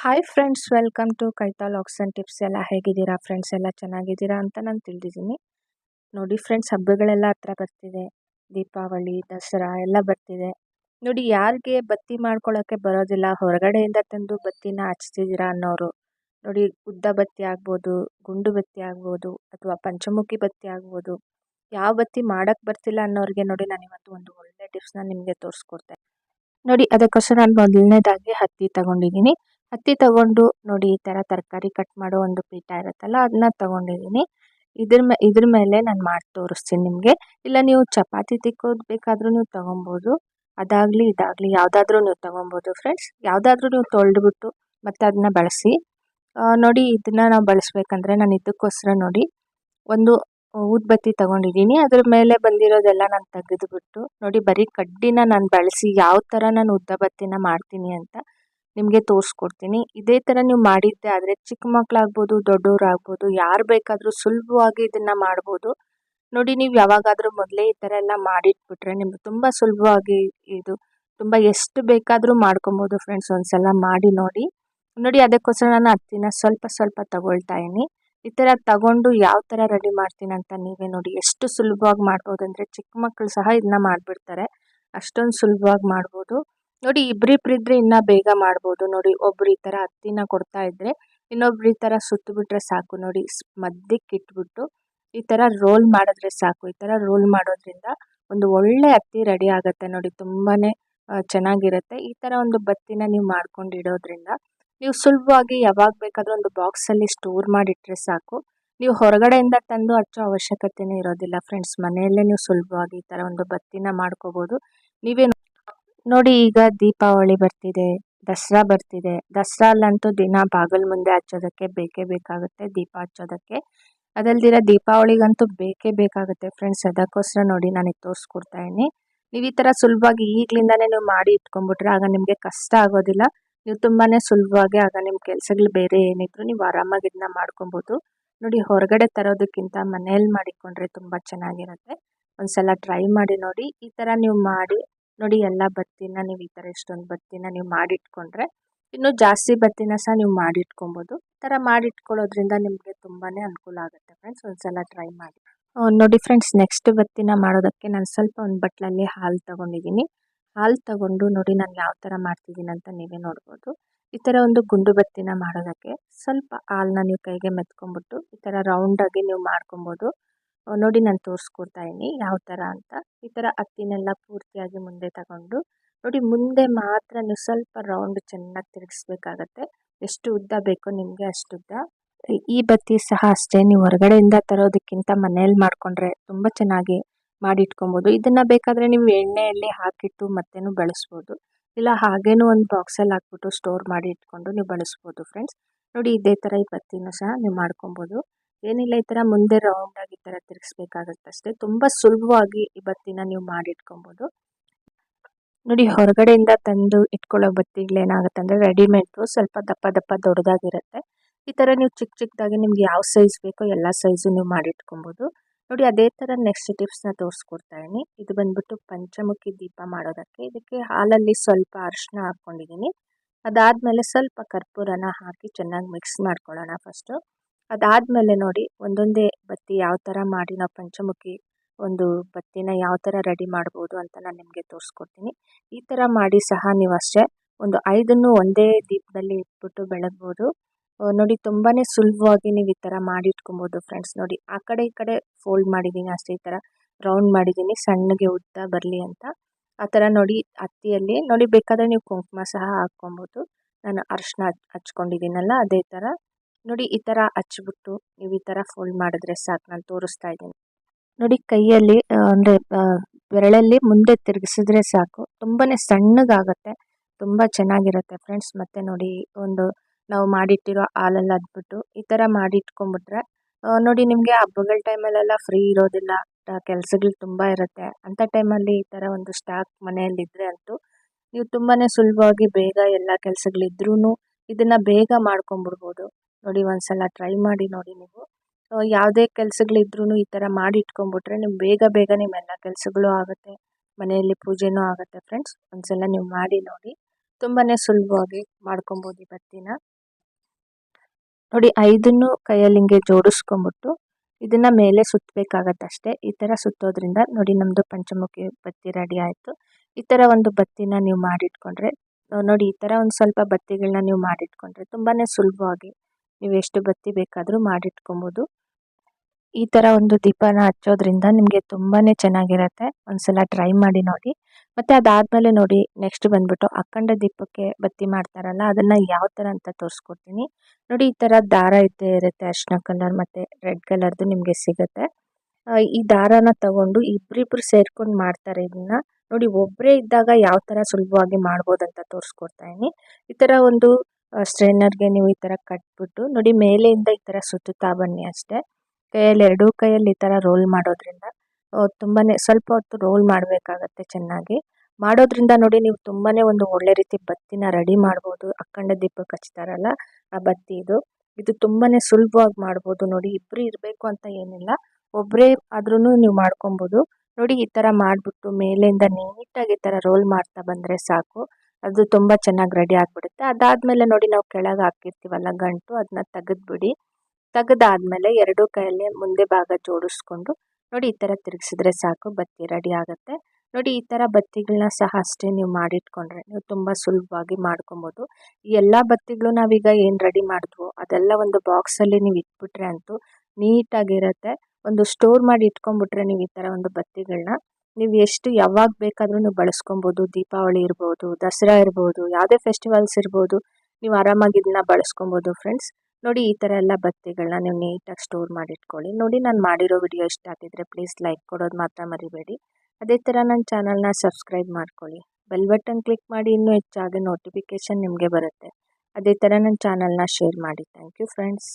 Hi friends welcome to ಕೈತಾ LOX and tips ಎಲ್ಲ ಹೇಗಿದ್ದೀರಾ ಫ್ರೆಂಡ್ಸ್ ಎಲ್ಲ ಚೆನ್ನಾಗಿದ್ದೀರಾ ಅಂತ ನಾನು ತಿಳಿದಿದ್ದೀನಿ. ನೋಡಿ ಫ್ರೆಂಡ್ಸ್ ಹಬ್ಬಗಳೆಲ್ಲ ಹತ್ರ ಬರ್ತಿದೆ. ದೀಪಾವಳಿ, ದಸರಾ ಎಲ್ಲ ಬರ್ತಿದೆ. ನೋಡಿ ಯಾರಿಗೆ ಬತ್ತಿ ಮಾಡ್ಕೊಳ್ಳೋಕ್ಕೆ ಬರೋದಿಲ್ಲ, ಹೊರಗಡೆಯಿಂದ ತಂದು ಬತ್ತಿನ ಹಚ್ತಿದ್ದೀರಾ ಅನ್ನೋರು. ನೋಡಿ ಉದ್ದ ಬತ್ತಿ ಆಗ್ಬೋದು, ಗುಂಡು ಬತ್ತಿ ಆಗ್ಬೋದು, ಅಥವಾ ಪಂಚಮುಖಿ ಬತ್ತಿ ಆಗ್ಬೋದು. ಯಾವ ಬತ್ತಿ ಮಾಡೋಕ್ಕೆ ಬರ್ತಿಲ್ಲ ಅನ್ನೋರಿಗೆ ನೋಡಿ ನಾನು ಇವತ್ತು ಒಂದು ಒಳ್ಳೆ ಟಿಪ್ಸ್ನ ನಿಮಗೆ ತೋರಿಸ್ಕೊಡ್ತೇನೆ ನೋಡಿ ಅದಕ್ಕೋಸ್ಕರ ನಾನು ಮೊದಲನೇದಾಗಿ ಹತ್ತಿ ತಗೊಂಡಿದ್ದೀನಿ. ಹತ್ತಿ ತಗೊಂಡು ನೋಡಿ ಈ ಥರ ತರಕಾರಿ ಕಟ್ ಮಾಡೋ ಒಂದು ಪೀಠ ಇರುತ್ತಲ್ಲ ಅದನ್ನ ತಗೊಂಡಿದ್ದೀನಿ ಇದ್ರ ಮೇ, ಇದ್ರ ಮೇಲೆ ನಾನು ಮಾಡಿ ತೋರಿಸ್ತೀನಿ ನಿಮಗೆ. ಇಲ್ಲ ನೀವು ಚಪಾತಿ ತಿಕ್ಕೋದು ಬೇಕಾದರೂ ನೀವು ತೊಗೊಬೋದು. ಅದಾಗಲಿ ಇದಾಗಲಿ ಯಾವುದಾದ್ರೂ ನೀವು ತೊಗೊಬೋದು ಫ್ರೆಂಡ್ಸ್ ಯಾವುದಾದ್ರೂ ನೀವು ತೊಳೆದ್ಬಿಟ್ಟು ಮತ್ತು ಅದನ್ನ ಬಳಸಿ. ನೋಡಿ ಇದನ್ನು ನಾವು ಬಳಸಬೇಕಂದ್ರೆ ನಾನು ಇದಕ್ಕೋಸ್ಕರ ನೋಡಿ ಒಂದು ಊದ್ಬತ್ತಿ ತಗೊಂಡಿದ್ದೀನಿ ಅದ್ರ ಮೇಲೆ ಬಂದಿರೋದೆಲ್ಲ ನಾನು ತೆಗೆದುಬಿಟ್ಟು ನೋಡಿ ಬರೀ ಕಡ್ಡಿನ ನಾನು ಬಳಸಿ ಯಾವ ಥರ ನಾನು ಉದ್ದಬತ್ತಿನ ಮಾಡ್ತೀನಿ ಅಂತ ನಿಮಗೆ ತೋರಿಸ್ಕೊಡ್ತೀನಿ. ಇದೇ ಥರ ನೀವು ಮಾಡಿದ್ದೆ ಆದರೆ ಚಿಕ್ಕ ಮಕ್ಕಳಾಗ್ಬೋದು ದೊಡ್ಡವರಾಗ್ಬೋದು ಯಾರು ಬೇಕಾದರೂ ಸುಲಭವಾಗಿ ಇದನ್ನು ಮಾಡ್ಬೋದು. ನೋಡಿ ನೀವು ಯಾವಾಗಾದರೂ ಮೊದಲೇ ಈ ಥರ ಎಲ್ಲ ಮಾಡಿಟ್ಬಿಟ್ರೆ ನಿಮ್ಗೆ ತುಂಬ ಸುಲಭವಾಗಿ ಇದು, ತುಂಬ ಎಷ್ಟು ಬೇಕಾದರೂ ಮಾಡ್ಕೊಬೋದು ಫ್ರೆಂಡ್ಸ್ ಒಂದ್ಸಲ ಮಾಡಿ ನೋಡಿ. ನೋಡಿ ಅದಕ್ಕೋಸ್ಕರ ನಾನು ಹತ್ತಿನ ಸ್ವಲ್ಪ ಸ್ವಲ್ಪ ತಗೊಳ್ತಾ ಇದ್ದೀನಿ. ಈ ಥರ ತಗೊಂಡು ಯಾವ ಥರ ರೆಡಿ ಮಾಡ್ತೀನಿ ಅಂತ ನೀವೇ ನೋಡಿ. ಎಷ್ಟು ಸುಲಭವಾಗಿ ಮಾಡ್ಬೋದು ಅಂದರೆ ಚಿಕ್ಕ ಮಕ್ಕಳು ಸಹ ಇದನ್ನ ಮಾಡಿಬಿಡ್ತಾರೆ. ಅಷ್ಟೊಂದು ಸುಲಭವಾಗಿ ಮಾಡ್ಬೋದು. ನೋಡಿ ಇಬ್ಬರಿಬ್ಬರಿದ್ರೆ ಇನ್ನೂ ಬೇಗ ಮಾಡ್ಬೋದು. ನೋಡಿ ಒಬ್ರು ಈ ಥರ ಹತ್ತಿನ ಕೊಡ್ತಾ ಇದ್ದರೆ ಇನ್ನೊಬ್ರು ಈ ಥರ ಸುತ್ತಬಿಟ್ರೆ ಸಾಕು. ನೋಡಿ ಮಧ್ಯಕ್ಕೆ ಇಟ್ಬಿಟ್ಟು ಈ ಥರ ರೋಲ್ ಮಾಡಿದ್ರೆ ಸಾಕು. ಈ ಥರ ರೋಲ್ ಮಾಡೋದ್ರಿಂದ ಒಂದು ಒಳ್ಳೆ ಹತ್ತಿ ರೆಡಿ ಆಗುತ್ತೆ. ನೋಡಿ ತುಂಬಾ ಚೆನ್ನಾಗಿರುತ್ತೆ. ಈ ಥರ ಒಂದು ಬತ್ತಿನ ನೀವು ಮಾಡ್ಕೊಂಡು ಇಡೋದ್ರಿಂದ ನೀವು ಸುಲಭವಾಗಿ ಯಾವಾಗ ಬೇಕಾದರೂ ಒಂದು ಬಾಕ್ಸಲ್ಲಿ ಸ್ಟೋರ್ ಮಾಡಿಟ್ರೆ ಸಾಕು. ನೀವು ಹೊರಗಡೆಯಿಂದ ತಂದು ಹಚ್ಚೋ ಅವಶ್ಯಕತೆನೇ ಇರೋದಿಲ್ಲ. ಫ್ರೆಂಡ್ಸ್ ಮನೆಯಲ್ಲೇ ನೀವು ಸುಲಭವಾಗಿ ಈ ಥರ ಒಂದು ಬತ್ತಿನ ಮಾಡ್ಕೋಬಹುದು ನೀವೇ ನೋಡಿ ಈಗ ದೀಪಾವಳಿ ಬರ್ತಿದೆ, ದಸರಾ ಬರ್ತಿದೆ. ದಸರಲ್ಲಂತೂ ದಿನ ಬಾಗಿಲ ಮುಂದೆ ಹಚ್ಚೋದಕ್ಕೆ ಬೇಕೇ ಬೇಕಾಗುತ್ತೆ, ದೀಪ ಹಚ್ಚೋದಕ್ಕೆ. ಅದಲ್ದಿರ ದೀಪಾವಳಿಗಂತೂ ಬೇಕೇ ಬೇಕಾಗುತ್ತೆ ಫ್ರೆಂಡ್ಸ್, ಅದಕ್ಕೋಸ್ಕರ ನೋಡಿ ನಾನು ಇದು ತೋರಿಸ್ಕೊಡ್ತಾ ಇದ್ದೀನಿ. ನೀವು ಈ ಥರ ಸುಲಭವಾಗಿ ಈಗಲಿಂದನೇ ನೀವು ಮಾಡಿ ಇಟ್ಕೊಂಡ್ಬಿಟ್ರೆ ಆಗ ನಿಮಗೆ ಕಷ್ಟ ಆಗೋದಿಲ್ಲ. ನೀವು ತುಂಬಾ ಸುಲಭವಾಗಿ ಆಗ ನಿಮ್ಮ ಕೆಲಸಗಳು ಬೇರೆ ಏನಿದ್ರು ನೀವು ಆರಾಮಾಗಿ ಇದನ್ನ ಮಾಡ್ಕೊಬೋದು. ನೋಡಿ ಹೊರಗಡೆ ತರೋದಕ್ಕಿಂತ ಮನೆಯಲ್ಲಿ ಮಾಡಿಕೊಂಡ್ರೆ ತುಂಬ ಚೆನ್ನಾಗಿರುತ್ತೆ. ಒಂದ್ಸಲ ಟ್ರೈ ಮಾಡಿ ನೋಡಿ, ಈ ಥರ ನೀವು ಮಾಡಿ ನೋಡಿ ಎಲ್ಲ ಬತ್ತಿನ ನೀವು ಈ ಥರ ಇಷ್ಟೊಂದು ಬತ್ತಿನ ನೀವು ಮಾಡಿಟ್ಕೊಂಡ್ರೆ ಇನ್ನೂ ಜಾಸ್ತಿ ಬತ್ತಿನ ಸಹ ನೀವು ಮಾಡಿಟ್ಕೊಬೋದು. ಈ ಥರ ಮಾಡಿಟ್ಕೊಳ್ಳೋದ್ರಿಂದ ನಿಮಗೆ ತುಂಬಾ ಅನುಕೂಲ ಆಗುತ್ತೆ ಫ್ರೆಂಡ್ಸ್ ಒಂದ್ಸಲ ಟ್ರೈ ಮಾಡಿ. ನೋಡಿ ಫ್ರೆಂಡ್ಸ್ ನೆಕ್ಸ್ಟ್ ಬತ್ತಿನ ಮಾಡೋದಕ್ಕೆ ನಾನು ಸ್ವಲ್ಪ ಒಂದು ಬಟ್ಲಲ್ಲಿ ಹಾಲು ತೊಗೊಂಡಿದ್ದೀನಿ ಹಾಲು ತಗೊಂಡು ನೋಡಿ ನಾನು ಯಾವ ಥರ ಮಾಡ್ತಿದ್ದೀನಿ ಅಂತ ನೀವೇ ನೋಡ್ಬೋದು. ಈ ಥರ ಒಂದು ಗುಂಡು ಬತ್ತಿನ ಮಾಡೋದಕ್ಕೆ ಸ್ವಲ್ಪ ಹಾಲನ್ನ ನೀವು ಕೈಗೆ ಮೆತ್ಕೊಂಡ್ಬಿಟ್ಟು ಈ ಥರ ರೌಂಡಾಗಿ ನೀವು ಮಾಡ್ಕೊಬೋದು. ನೋಡಿ ನಾನು ತೋರಿಸ್ಕೊಡ್ತಾ ಇದ್ದೀನಿ. ಯಾವ ಥರ ಅಂತ. ಈ ಥರ ಹತ್ತಿನೆಲ್ಲ ಪೂರ್ತಿಯಾಗಿ ಮುಂದೆ ತಗೊಂಡು, ನೋಡಿ ಮುಂದೆ ಮಾತ್ರ ನೀವು ಸ್ವಲ್ಪ ರೌಂಡ್ ಚೆನ್ನಾಗಿ ತಿರುಗಿಸ್ಬೇಕಾಗತ್ತೆ. ಎಷ್ಟು ಉದ್ದ ಬೇಕೋ ನಿಮಗೆ ಅಷ್ಟು ಉದ್ದ. ಈ ಬತ್ತಿ ಸಹ ಅಷ್ಟೇ. ನೀವು ಹೊರಗಡೆಯಿಂದ ತರೋದಕ್ಕಿಂತ ಮನೆಯಲ್ಲಿ ಮಾಡಿಕೊಂಡ್ರೆ ತುಂಬ ಚೆನ್ನಾಗಿ ಮಾಡಿ ಇಟ್ಕೊಬೋದು ಇದನ್ನು ಬೇಕಾದರೆ ನೀವು ಎಣ್ಣೆಯಲ್ಲಿ ಹಾಕಿಟ್ಟು ಮತ್ತೇನು ಬಳಸ್ಬೋದು. ಇಲ್ಲ ಹಾಗೇನೂ ಒಂದು ಬಾಕ್ಸಲ್ಲಿ ಹಾಕ್ಬಿಟ್ಟು ಸ್ಟೋರ್ ಮಾಡಿ ಇಟ್ಕೊಂಡು ನೀವು ಬಳಸ್ಬೋದು ಫ್ರೆಂಡ್ಸ್ ನೋಡಿ ಇದೇ ಥರ ಈ ಬತ್ತಿನೂ ಸಹ ನೀವು ಮಾಡ್ಕೊಬೋದು. ಏನಿಲ್ಲ ಈ ಥರ ಮುಂದೆ ರೌಂಡಾಗಿ ಈ ಥರ ತಿರುಗಿಸ್ಬೇಕಾಗತ್ತೆ ಅಷ್ಟೇ ತುಂಬ ಸುಲಭವಾಗಿ ಈ ಬತ್ತಿನ ನೀವು ಮಾಡಿ ಇಟ್ಕೊಬೋದು ನೋಡಿ, ಹೊರಗಡೆಯಿಂದ ತಂದು ಇಟ್ಕೊಳ್ಳೋ ಬತ್ತಿಗಳು ಏನಾಗುತ್ತೆ ಅಂದರೆ ರೆಡಿಮೇಡು ಸ್ವಲ್ಪ ದಪ್ಪ ದಪ್ಪ ದೊಡ್ಡದಾಗಿರುತ್ತೆ. ಈ ಥರ ನೀವು ಚಿಕ್ಕ ಚಿಕ್ಕದಾಗಿ ನಿಮ್ಗೆ ಯಾವ ಸೈಜ್ ಬೇಕೋ ಎಲ್ಲ ಸೈಜು ನೀವು ಮಾಡಿ ಇಟ್ಕೊಬೋದು ನೋಡಿ, ಅದೇ ಥರ ನೆಕ್ಸ್ಟ್ ಟಿಪ್ಸ್ನ ತೋರಿಸ್ಕೊಡ್ತಾ ಇದ್ದೀನಿ. ಇದು ಬಂದ್ಬಿಟ್ಟು ಪಂಚಮುಖಿ ದೀಪ ಮಾಡೋದಕ್ಕೆ. ಇದಕ್ಕೆ ಹಾಲಲ್ಲಿ ಸ್ವಲ್ಪ ಅರಿಶಿನ ಹಾಕ್ಕೊಂಡಿದ್ದೀನಿ. ಅದಾದಮೇಲೆ ಸ್ವಲ್ಪ ಕರ್ಪೂರನ ಹಾಕಿ ಚೆನ್ನಾಗಿ ಮಿಕ್ಸ್ ಮಾಡ್ಕೊಳ್ಳೋಣ ಫಸ್ಟು ಅದಾದಮೇಲೆ ನೋಡಿ, ಒಂದೊಂದೇ ಬತ್ತಿ ಯಾವ ಥರ ಮಾಡಿ ನಾವು ಪಂಚಮುಖಿ ಒಂದು ಬತ್ತಿನ ಯಾವ ಥರ ರೆಡಿ ಮಾಡ್ಬೋದು ಅಂತ ನಾನು ನಿಮಗೆ ತೋರಿಸ್ಕೊಡ್ತೀನಿ. ಈ ಥರ ಮಾಡಿ ಸಹ ನೀವು ಅಷ್ಟೇ ಒಂದು ಐದನ್ನು ಒಂದೇ ದೀಪದಲ್ಲಿ ಇಟ್ಬಿಟ್ಟು ಬೆಳಗ್ಬೋದು. ನೋಡಿ ತುಂಬಾ ಸುಲಭವಾಗಿ ನೀವು ಈ ಥರ ಮಾಡಿ ಇಟ್ಕೊಬೋದು ಫ್ರೆಂಡ್ಸ್ ನೋಡಿ, ಆ ಕಡೆ ಈ ಕಡೆ ಫೋಲ್ಡ್ ಮಾಡಿದ್ದೀನಿ ಅಷ್ಟೇ, ಈ ಥರ ರೌಂಡ್ ಮಾಡಿದ್ದೀನಿ ಸಣ್ಣಗೆ ಉದ್ದ ಬರಲಿ ಅಂತ. ಆ ಥರ ನೋಡಿ ಹತ್ತಿಯಲ್ಲಿ, ನೋಡಿ ಬೇಕಾದರೆ ನೀವು ಕುಂಕುಮ ಸಹ ಹಾಕ್ಕೊಬೋದು. ನಾನು ಅರಿಶಿನ ಹಚ್ಕೊಂಡಿದ್ದೀನಲ್ಲ, ಅದೇ ಥರ ನೋಡಿ ಈ ಥರ ಹಚ್ಬಿಟ್ಟು ನೀವು ಈ ಥರ ಫೋಲ್ಡ್ ಮಾಡಿದ್ರೆ ಸಾಕು, ನಾನು ತೋರಿಸ್ತಾ ಇದ್ದೀನಿ. ನೋಡಿ ಕೈಯಲ್ಲಿ ಅಂದರೆ ಬೆರಳಲ್ಲಿ ಮುಂದೆ ತಿರುಗಿಸಿದ್ರೆ ಸಾಕು. ತುಂಬಾ ಸಣ್ಣಗಾಗತ್ತೆ, ತುಂಬ ಚೆನ್ನಾಗಿರುತ್ತೆ ಫ್ರೆಂಡ್ಸ್ ಮತ್ತು ನೋಡಿ ಒಂದು ನಾವು ಮಾಡಿಟ್ಟಿರೋ ಹಾಲಲ್ಲಿ ಅದ್ಬಿಟ್ಟು ಈ ಥರ ಮಾಡಿ ಇಟ್ಕೊಂಡ್ಬಿಟ್ರೆ ನೋಡಿ ನಿಮಗೆ ಹಬ್ಬಗಳ ಟೈಮಲ್ಲೆಲ್ಲ ಫ್ರೀ ಇರೋದಿಲ್ಲ ಕೆಲಸಗಳು ತುಂಬ ಇರುತ್ತೆ. ಅಂಥ ಟೈಮಲ್ಲಿ ಈ ಥರ ಒಂದು ಸ್ಟಾಕ್ ಮನೆಯಲ್ಲಿದ್ದರೆ ಅಂತೂ ನೀವು ತುಂಬಾ ಸುಲಭವಾಗಿ ಬೇಗ ಎಲ್ಲ ಕೆಲಸಗಳಿದ್ರೂ ಇದನ್ನು ಬೇಗ ಮಾಡ್ಕೊಂಬಿಡ್ಬೋದು. ನೋಡಿ, ಒಂದ್ಸಲ ಟ್ರೈ ಮಾಡಿ ನೋಡಿ ನೀವು. ಯಾವುದೇ ಕೆಲಸಗಳಿದ್ರೂ ಈ ಥರ ಮಾಡಿ ಇಟ್ಕೊಂಡ್ಬಿಟ್ರೆ ನೀವು ಬೇಗ ಬೇಗ ನಿಮ್ಮ ಎಲ್ಲ ಕೆಲಸಗಳು ಆಗುತ್ತೆ. ಮನೆಯಲ್ಲಿ ಪೂಜೆನೂ ಆಗುತ್ತೆ ಫ್ರೆಂಡ್ಸ್ ಒಂದ್ಸಲ ನೀವು ಮಾಡಿ ನೋಡಿ. ತುಂಬಾ ಸುಲಭವಾಗಿ ಮಾಡ್ಕೊಬೋದು ಈ ಬತ್ತಿನ. ನೋಡಿ, ಐದನ್ನು ಕೈಯಲ್ಲಿ ಹಿಂಗೆ ಜೋಡಿಸ್ಕೊಂಬಿಟ್ಟು ಇದನ್ನ ಮೇಲೆ ಸುತ್ತಬೇಕಾಗತ್ತೆ ಅಷ್ಟೇ. ಈ ಥರ ಸುತ್ತೋದ್ರಿಂದ ನೋಡಿ ನಮ್ಮದು ಪಂಚಮುಖಿ ಬತ್ತಿ ರೆಡಿ ಆಯಿತು. ಈ ಥರ ಒಂದು ಬತ್ತಿನ ನೀವು ಮಾಡಿಟ್ಕೊಂಡ್ರೆ, ನೋಡಿ, ಈ ಥರ ಒಂದು ಸ್ವಲ್ಪ ಬತ್ತಿಗಳನ್ನ ನೀವು ಮಾಡಿಟ್ಕೊಂಡ್ರೆ ತುಂಬಾ ಸುಲಭವಾಗಿ ನೀವು ಎಷ್ಟು ಬತ್ತಿ ಬೇಕಾದರೂ ಮಾಡಿಟ್ಕೊಬೋದು. ಈ ಥರ ಒಂದು ದೀಪನ ಹಚ್ಚೋದ್ರಿಂದ ನಿಮಗೆ ತುಂಬಾ ಚೆನ್ನಾಗಿರುತ್ತೆ. ಒಂದ್ಸಲ ಟ್ರೈ ಮಾಡಿ ನೋಡಿ. ಮತ್ತು ಅದಾದಮೇಲೆ ನೋಡಿ ನೆಕ್ಸ್ಟ್ ಬಂದ್ಬಿಟ್ಟು ಅಖಂಡ ದೀಪಕ್ಕೆ ಬತ್ತಿ ಮಾಡ್ತಾರಲ್ಲ, ಅದನ್ನು ಯಾವ ಥರ ಅಂತ ತೋರಿಸ್ಕೊಡ್ತೀನಿ. ನೋಡಿ, ಈ ಥರ ದಾರ ಇದ್ದೇ ಇರುತ್ತೆ ಅರ್ಶಿನ ಕಲರ್ ಮತ್ತು ರೆಡ್ ಕಲರ್ದು ನಿಮಗೆ ಸಿಗುತ್ತೆ. ಈ ದಾರನ ತಗೊಂಡು ಇಬ್ಬರಿಬ್ರು ಸೇರ್ಕೊಂಡು ಮಾಡ್ತಾರೆ ಇದನ್ನ. ನೋಡಿ ಒಬ್ಬರೇ ಇದ್ದಾಗ ಯಾವ ಥರ ಸುಲಭವಾಗಿ ಮಾಡ್ಬೋದು ಅಂತ ತೋರಿಸ್ಕೊಡ್ತಾ ಇದ್ದೀನಿ ಈ ಥರ ಒಂದು ಸ್ಟ್ರೈನರ್ಗೆ ನೀವು ಈ ಥರ ಕಟ್ಬಿಟ್ಟು ನೋಡಿ ಮೇಲೆಯಿಂದ ಈ ಥರ ಸುತ್ತುತ್ತಾ ಬನ್ನಿ ಅಷ್ಟೇ. ಕೈಯಲ್ಲಿ ಎರಡೂ ಕೈಯಲ್ಲಿ ಈ ಥರ ರೋಲ್ ಮಾಡೋದ್ರಿಂದ ತುಂಬಾ ಸ್ವಲ್ಪ ಹೊತ್ತು ರೋಲ್ ಮಾಡಬೇಕಾಗತ್ತೆ ಚೆನ್ನಾಗಿ. ಮಾಡೋದ್ರಿಂದ ನೋಡಿ ನೀವು ತುಂಬಾ ಒಂದು ಒಳ್ಳೆ ರೀತಿ ಬತ್ತಿನ ರೆಡಿ ಮಾಡ್ಬೋದು. ಅಖಂಡ ದೀಪಕ್ಕೆ ಹಚ್ತಾರಲ್ಲ ಆ ಬತ್ತಿ ಇದು. ಇದು ತುಂಬಾ ಸುಲಭವಾಗಿ ಮಾಡ್ಬೋದು ನೋಡಿ. ಇಬ್ಬರು ಇರಬೇಕು ಅಂತ ಏನಿಲ್ಲ. ಒಬ್ಬರೇ ಆದ್ರೂ ನೀವು ಮಾಡ್ಕೊಬೋದು. ನೋಡಿ ಈ ಥರ ಮಾಡಿಬಿಟ್ಟು ಮೇಲಿಂದ ನೀಟಾಗಿ ಈ ಥರ ರೋಲ್ ಮಾಡ್ತಾ ಬಂದರೆ ಸಾಕು. ಅದು ತುಂಬ ಚೆನ್ನಾಗಿ ರೆಡಿ ಆಗಿಬಿಡುತ್ತೆ. ಅದಾದಮೇಲೆ ನೋಡಿ ನಾವು ಕೆಳಗೆ ಹಾಕಿರ್ತೀವಲ್ಲ ಗಂಟು ಅದನ್ನ ತೆಗೆದ್ಬಿಡಿ. ತೆಗೆದಾದ್ಮೇಲೆ ಎರಡೂ ಕೈಯಲ್ಲಿ ಮುಂದೆ ಭಾಗ ಜೋಡಿಸ್ಕೊಂಡು ನೋಡಿ ಈ ಥರ ತಿರುಗಿಸಿದ್ರೆ ಸಾಕು, ಬತ್ತಿ ರೆಡಿ ಆಗುತ್ತೆ. ನೋಡಿ ಈ ಥರ ಬತ್ತಿಗಳನ್ನ ಸಹ ಅಷ್ಟೇ ನೀವು ಮಾಡಿಟ್ಕೊಂಡ್ರೆ ನೀವು ತುಂಬ ಸುಲಭವಾಗಿ ಮಾಡ್ಕೊಬೋದು. ಈ ಎಲ್ಲ ಬತ್ತಿಗಳು ನಾವೀಗ ಏನು ರೆಡಿ ಮಾಡಿದ್ವು ಅದೆಲ್ಲ ಒಂದು ಬಾಕ್ಸಲ್ಲಿ ನೀವು ಇಟ್ಬಿಟ್ರೆ ಅಂತೂ ನೀಟಾಗಿರುತ್ತೆ ಒಂದು ಸ್ಟೋರ್ ಮಾಡಿ ಇಟ್ಕೊಂಡ್ಬಿಟ್ರೆ ನೀವು ಈ ಥರ ಒಂದು ಬತ್ತಿಗಳನ್ನ ನೀವು ಎಷ್ಟು ಯಾವಾಗ ಬೇಕಾದರೂ ನೀವು ಬಳಸ್ಕೊಬೋದು. ದೀಪಾವಳಿ ಇರ್ಬೋದು, ದಸರಾ ಇರ್ಬೋದು, ಯಾವುದೇ ಫೆಸ್ಟಿವಲ್ಸ್ ಇರ್ಬೋದು, ನೀವು ಆರಾಮಾಗಿ ಇದನ್ನ ಬಳಸ್ಕೊಬೋದು ಫ್ರೆಂಡ್ಸ್ ನೋಡಿ ಈ ಥರ ಎಲ್ಲ ಬತ್ತಿಗಳನ್ನ ನೀವು ನೀಟಾಗಿ ಸ್ಟೋರ್ ಮಾಡಿ ಇಟ್ಕೊಳ್ಳಿ ನೋಡಿ ನಾನು ಮಾಡಿರೋ ವಿಡಿಯೋ ಇಷ್ಟ ಆಗಿದ್ರೆ ಪ್ಲೀಸ್ ಲೈಕ್ ಕೊಡೋದು ಮಾತ್ರ ಮರಿಬೇಡಿ. ಅದೇ ಥರ ನನ್ನ ಚಾನಲ್ನ ಸಬ್ಸ್ಕ್ರೈಬ್ ಮಾಡ್ಕೊಳ್ಳಿ. ಬೆಲ್ ಬಟನ್ ಕ್ಲಿಕ್ ಮಾಡಿ ಇನ್ನೂ ಹೆಚ್ಚಾಗಿ ನೋಟಿಫಿಕೇಷನ್ ನಿಮಗೆ ಬರುತ್ತೆ. ಅದೇ ಥರ ನನ್ನ ಚಾನಲ್ನ ಶೇರ್ ಮಾಡಿ. Thank you friends